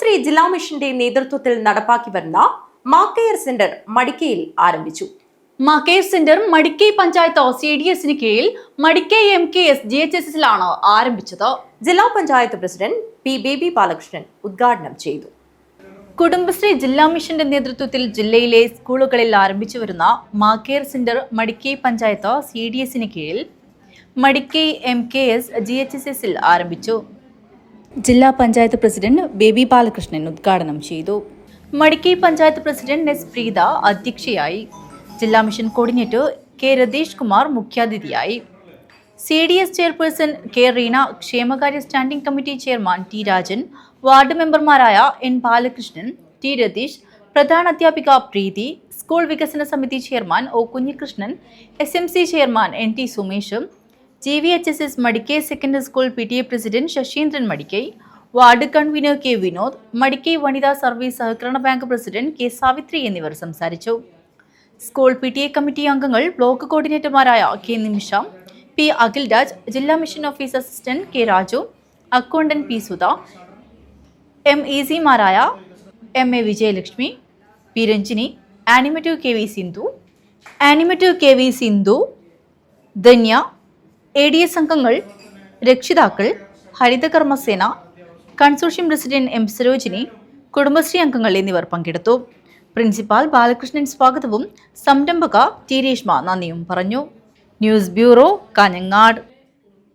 കുടുംബശ്രീ ജില്ലാ മിഷന്റെ നേതൃത്വത്തിൽ നടപ്പാക്കി വരുന്ന മാക്കെയർ സെന്റർ മടിക്കയിൽ ആരംഭിച്ചു. Ma care centre Madikkai panchayat C D എസിന് കീഴിൽ Madikkai M K S G H S എസിലാണ് ആരംഭിച്ചത്. ജില്ലാ പഞ്ചായത്ത് പ്രസിഡന്റ് പി ബേബി ബാലകൃഷ്ണൻ ഉദ്ഘാടനം ചെയ്തു. കുടുംബശ്രീ ജില്ലാ മിഷന്റെ നേതൃത്വത്തിൽ ജില്ലയിലെ സ്കൂളുകളിൽ ആരംഭിച്ചു വരുന്ന ma care centre Madikkai panchayat C D എസിന് കീഴിൽ Madikkai M K S G H S എസിൽ ആരംഭിച്ചു. ജില്ലാ പഞ്ചായത്ത് പ്രസിഡന്റ് ബേബി ബാലകൃഷ്ണൻ ഉദ്ഘാടനം ചെയ്തു. മടിക്കൈ പഞ്ചായത്ത് പ്രസിഡന്റ് എസ് പ്രീത അധ്യക്ഷയായി. ജില്ലാ mission coordinator K Ratheesh Kumar മുഖ്യാതിഥിയായി. C D S chairperson K Reena ക്ഷേമകാര്യ standing committee chairman T Rajan ward മെമ്പർമാരായ എൻ ബാലകൃഷ്ണൻ ടി രതീഷ് പ്രധാന അധ്യാപിക പ്രീതി സ്കൂൾ വികസന സമിതി chairman O Kunhikrishnan S M C chairman N T സുമേഷും G V H S S Madikkai secondary school P T A president Sasheendran Madikkai ward convener K Vinod Madikkai വനിതാ service സഹകരണ bank president K Savithri എന്നിവർ സംസാരിച്ചു. School P T A committee അംഗങ്ങൾ block കോർഡിനേറ്റർമാരായ K Nimisha P Akhil Raj ജില്ലാ mission office assistant K Raju accountant P Sudha M E സിമാരായ M A Vijayalakshmi P Ranjini animator K V Sindhu animator K V Sindhu Dhanya A D S അംഗങ്ങൾ രക്ഷിതാക്കൾ Harithakarmasena consortium president M Sarojini Kudumbashree അംഗങ്ങൾ എന്നിവർ പങ്കെടുത്തു. Principal Balakrishnan സ്വാഗതവും സംരംഭക T Reshma നന്ദിയും പറഞ്ഞു. News bureau Kanhangad.